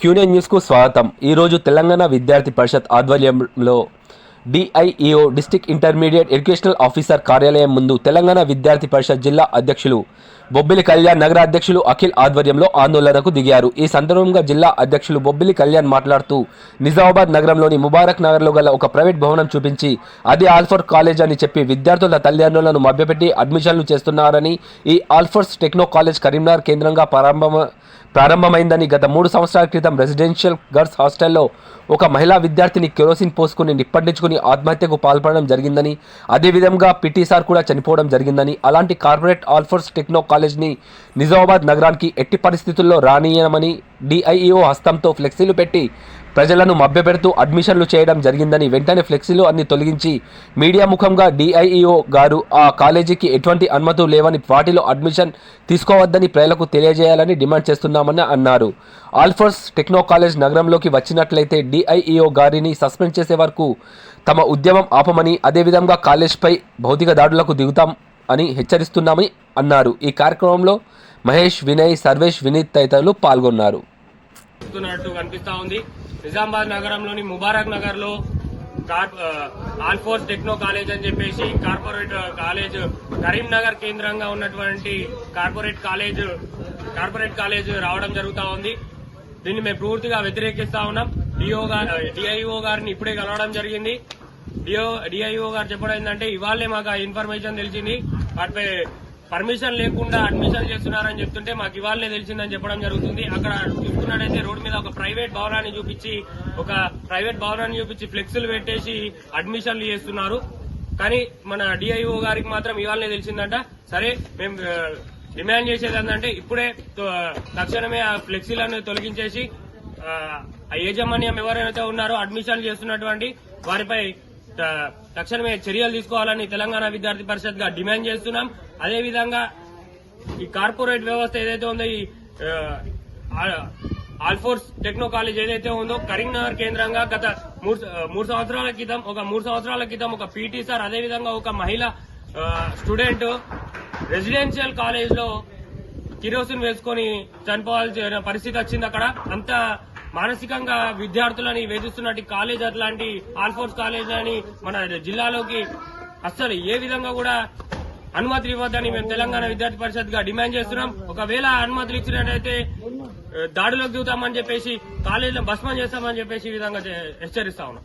క్యూనే న్యూస్కు స్వాగతం. ఈరోజు తెలంగాణ విద్యార్థి పరిషత్ ఆధ్వర్యంలో DIEO district intermediate educational officer కార్యాలయం ముందు తెలంగాణ విద్యార్థి పరిషత్ జిల్లా అధ్యక్షులు బొబ్బిలి కళ్యాణ్ నగర అధ్యక్షులు అఖిల్ ఆధ్వర్యంలో ఆందోళనకు దిగారు. ఈ సందర్భంగా జిల్లా అధ్యక్షులు బొబ్బిలి కళ్యాణ్ మాట్లాడుతూ నిజామాబాద్ నగరంలోని ముబారక్ నగర్లో గల ఒక ప్రైవేట్ భవనం చూపించి అది ఆల్ఫర్ కాలేజ్ అని చెప్పి విద్యార్థుల తల్లిదండ్రులను మభ్యపెట్టి అడ్మిషన్లు చేస్తున్నారని ఈ ఆల్ఫర్స్ టెక్నో కాలేజ్ కరీంనగర్ కేంద్రంగా ప్రారంభమ ప్రారంభమైందని గత మూడు సంవత్సరాల క్రితం రెసిడెన్షియల్ గర్ల్స్ హాస్టల్లో ఒక మహిళా విద్యార్థిని కెరోసిన్ పోసుకుని నిప్పండించుకుని ఆత్మహత్యకు పాల్పడడం జరిగిందని అదేవిధంగా పిటి సార్ కూడా చనిపోవడం జరిగిందని అలాంటి కార్పొరేట్ ఆల్ఫర్స్ టెక్నో కాలేజ్ని నిజామాబాద్ నగరానికి ఎట్టి పరిస్థితుల్లో రానియమని డిఐఈఓ హస్తంతో ఫ్లెక్సీలు పెట్టి ప్రజలను మభ్యపెడుతూ అడ్మిషన్లు చేయడం జరిగిందని వెంటనే ఫ్లెక్సీలు అన్ని తొలగించి మీడియా ముఖంగా డిఐఈఓ గారు ఆ కాలేజీకి ఎటువంటి అనుమతులు లేవని వాటిలో అడ్మిషన్ తీసుకోవద్దని ప్రజలకు తెలియజేయాలని డిమాండ్ చేస్తున్నామని అన్నారు. ఆల్ఫర్స్ టెక్నో కాలేజ్ నగరంలోకి వచ్చినట్లయితే డిఐఈఓ గారిని సస్పెండ్ చేసే వరకు తమ ఉద్యమం ఆపమని అదేవిధంగా కాలేజ్పై భౌతిక దాడులకు దిగుతాం అని హెచ్చరిస్తున్నామని అన్నారు. ఈ కార్యక్రమంలో మహేష్ వినయ్ సర్వేష్ వినీత్ తదితరులు పాల్గొన్నారు. చెప్తున్నట్టు కనిపిస్తా ఉంది. నిజామాబాద్ నగరంలోని ముబారక్ నగర్లో ఆల్ఫోర్స్ టెక్నో కాలేజ్ అని చెప్పేసి కార్పొరేట్ కాలేజ్ కరీంనగర్ కేంద్రంగా ఉన్నటువంటి కార్పొరేట్ కాలేజ్ కార్పొరేట్ కాలేజ్ రావడం జరుగుతా ఉంది. దీన్ని మేము పూర్తిగా వ్యతిరేకిస్తా ఉన్నాం. డిఓ గారు డిఐఓ గారిని ఇప్పుడే కలవడం జరిగింది. డిఓ డిఐఓ గారు చెప్పడం ఏంటంటే ఇవాళే మాకు ఆ ఇన్ఫర్మేషన్ తెలిసింది. వాటిపై పర్మిషన్ లేకుండా అడ్మిషన్ చేస్తున్నారని చెప్తుంటే మాకు ఇవాళనే తెలిసిందని చెప్పడం జరుగుతుంది. అక్కడ చూసుకున్నట్టయితే రోడ్డు మీద ఒక ప్రైవేట్ భవనాన్ని చూపించి ఒక ప్రైవేట్ భవనాన్ని చూపించి ఫ్లెక్సులు పెట్టేసి అడ్మిషన్లు చేస్తున్నారు. కానీ మన డిఐఓ గారికి మాత్రం ఇవాళనే తెలిసిందంట సరే మేము డిమాండ్ చేసేది ఏంటంటే ఇప్పుడే తో- తక్షణమే ఆ ఫ్లెక్సీలను తొలగించేసి ఆ, యాజమాన్యం ఎవరైతే ఉన్నారో అడ్మిషన్లు చేస్తున్నటువంటి వారిపై తక్షణమే చర్యలు తీసుకోవాలని తెలంగాణ విద్యార్థి పరిషత్గా డిమాండ్ చేస్తున్నాం. అదేవిధంగా ఈ కార్పొరేట్ వ్యవస్థ ఏదైతే ఉందో ఈ ఆల్ఫోర్స్ టెక్నో కాలేజ్ ఏదైతే ఉందో కరీంనగర్ కేంద్రంగా గత మూడు మూడు సంవత్సరాల క్రితం ఒక మూడు సంవత్సరాల క్రితం ఒక పీటీ సార్ అదేవిధంగా ఒక మహిళ స్టూడెంట్ రెసిడెన్షియల్ కాలేజ్లో కిరోసిన్ వేసుకొని చనిపోవాల్సిన పరిస్థితి వచ్చింది అక్కడ. అంత మానసికంగా విద్యార్థులని వేధిస్తున్నట్టు కాలేజ్ అట్లాంటి ఆల్ఫోర్స్ కాలేజ్ అని మన జిల్లాలోకి అస్సలు ఏ విధంగా కూడా అనుమతులు ఇవ్వద్దని మేము తెలంగాణ విద్యార్థి పరిషత్గా డిమాండ్ చేస్తున్నాం. ఒకవేళ అనుమతులు ఇచ్చినట్టయితే ఆ, దాడిలోకి దిగుతామని చెప్పేసి కాలేజీలో భస్మం చేస్తామని చెప్పేసి ఈ విధంగా హెచ్చరిస్తా ఉన్నాం.